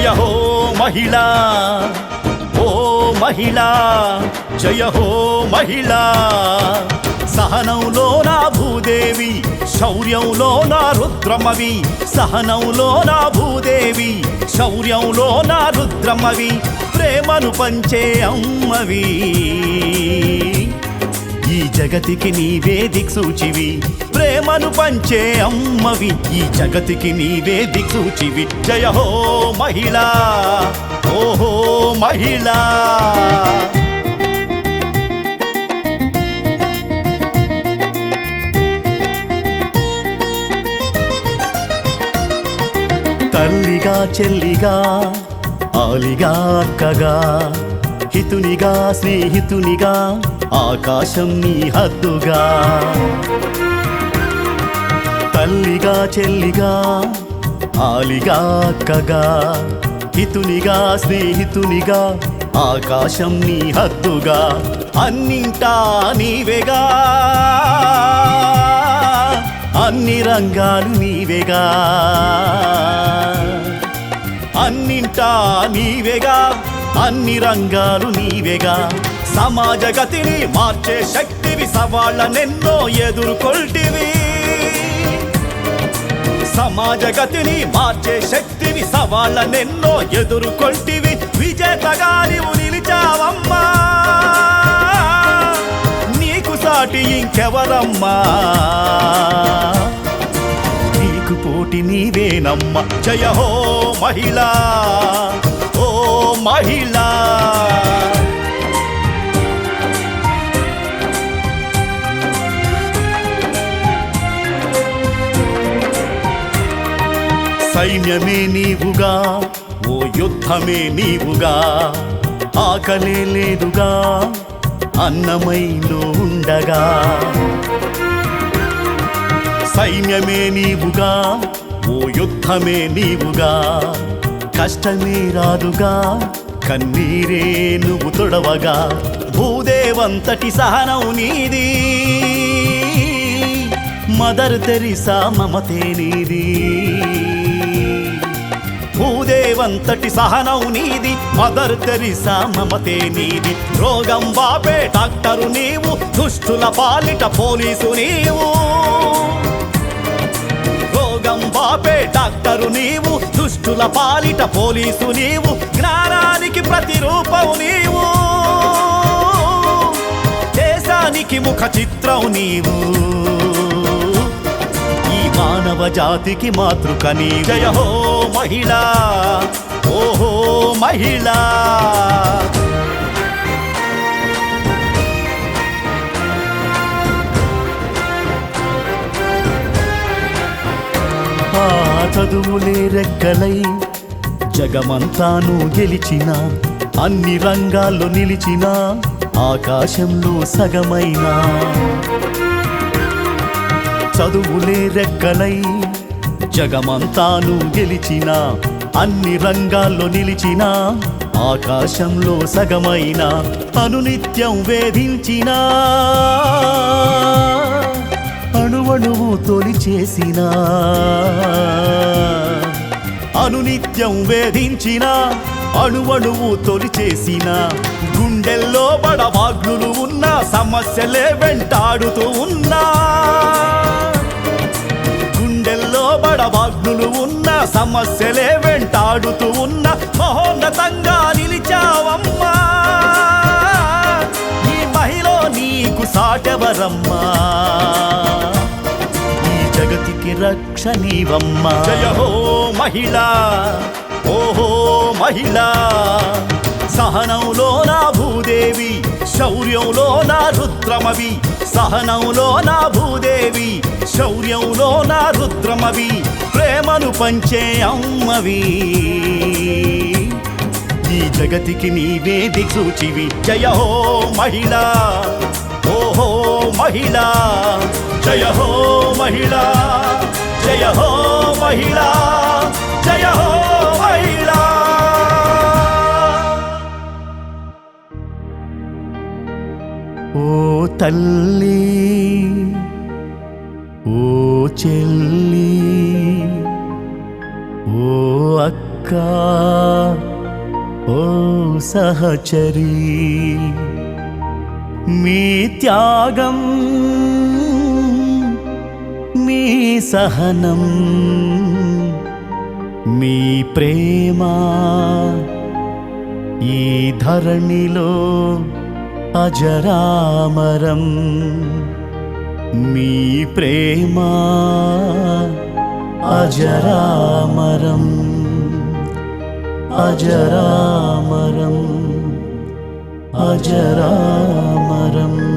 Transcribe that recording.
జయ హో మహిళ ఓ మహిళ జయ హో మహిళ. సహనంలో నా భూదేవి శౌర్యంలో నా రుద్రమవి. సహనంలో నా భూదేవి శౌర్యంలో నా రుద్రమవి. ప్రేమను పంచే అమ్మవి. ఈ జగతికి నీవే దిక్సూచివి ప్రేమను పంచే అమ్మవి ఈ జగతికి నీవే దిక్సూచివి జయ హో మహిళ ఓహో మహిళ. తల్లిగా చెల్లిగా ఆలిగా అక్కగా హితునిగా స్నేహితునిగా ఆకాశం నీ హద్దుగా. తల్లిగా చెల్లిగా ఆలిగా అక్కగా హితునిగా స్నేహితునిగా ఆకాశం నీ హద్దుగా అన్నింటా నీవేగా. అన్ని రంగాలు నీవేగా. అన్నింటా నీవేగా అన్ని రంగాలు నీవేగా. సమాజ గతిని మార్చే శక్తివి సవాళ్ళనెన్నో ఎదుర్కొల్టివి. సమాజ గతిని మార్చే శక్తివి సవాళ్ళనెన్నో ఎదుర్కొల్టివి. విజేతగా నీవు నిలిచావమ్మా. నీకు సాటి ఇంకెవరమ్మా? నీకు పోటీ నీవేనమ్మ. జయ హో మహిళా ఓ మహిళా. సైన్యమే నీవుగా ఓ యుద్ధమే నీవుగా ఆకలే లేదుగా అన్నమైలో ఉండగా. సైన్యమే నీవుగా ఓ యుద్ధమే నీవుగా కష్టమే రాదుగా కన్నీరే నువ్వు తొడవగా భూదేవంతటి సహనం నీది. మదర్ తెరిసా మమతే నీది. భూదేవంతటి సహనం నీది మదర్ తెరిసా మమతే నీది. రోగం బాపే డాక్టరు నీవు దుష్టుల పాలిట పోలీసు నీవు. రోగం బాపే డాక్టరు నీవు దుష్టుల పాలిట పోలీసు నీవు జ్ఞానానికి ప్రతిరూపం నీవు. దేశానికి ముఖ చిత్రం నీవు. మానవ జాతికి మాతృక నీ జయ హో మహిళా ఓహో మహిళా. చదువులే రెక్కలై జగమంతాను గెలిచిన అన్ని రంగాల్లో నిలిచిన ఆకాశంలో సగమైన. చదువులే రెక్కలై జగమంతాను గెలిచిన అన్ని రంగాల్లో నిలిచిన ఆకాశంలో సగమైన అనునిత్యం వేధించిన. అణువణువు తొలి చేసిన అనునిత్యం వేధించిన అణువణువు తొలి చేసిన గుండెల్లో బడవాగ్నులు ఉన్న సమస్యలే వెంటాడుతూ ఉన్నా. గుండెల్లో ఉన్న సమస్యలే వెంటాడుతూ ఉన్న మహోన్నతంగా నిలిచావమ్మా. ఈ మహిళ నీకు సాటెవరమ్మా. ఈ జగతికి రక్ష నీవమ్మా. జయహో మహిళ మహిళా ఓహో మహిళా సహనంలో నా భూదేవి శౌర్యంలో నా రుద్రమవి సహనంలో నా భూదేవి శౌర్యంలో నా రుద్రమవి ప్రేమను పంచే అమ్మవి. ఈ జగతికి నీవే దిక్సూచివి. జయ హో మహిళ ఓహో మహిళ జయ హో మహిళ జయ హో మహిళ జయ హో తల్లి ఓ చెల్లి ఓ అక్క ఓ సహచరి. మీ త్యాగం మీ సహనం మీ ప్రేమ ఈ ధరణిలో అజరామరం. మీ ప్రేమ అజరామరం. అజరామరం. అజరామరం.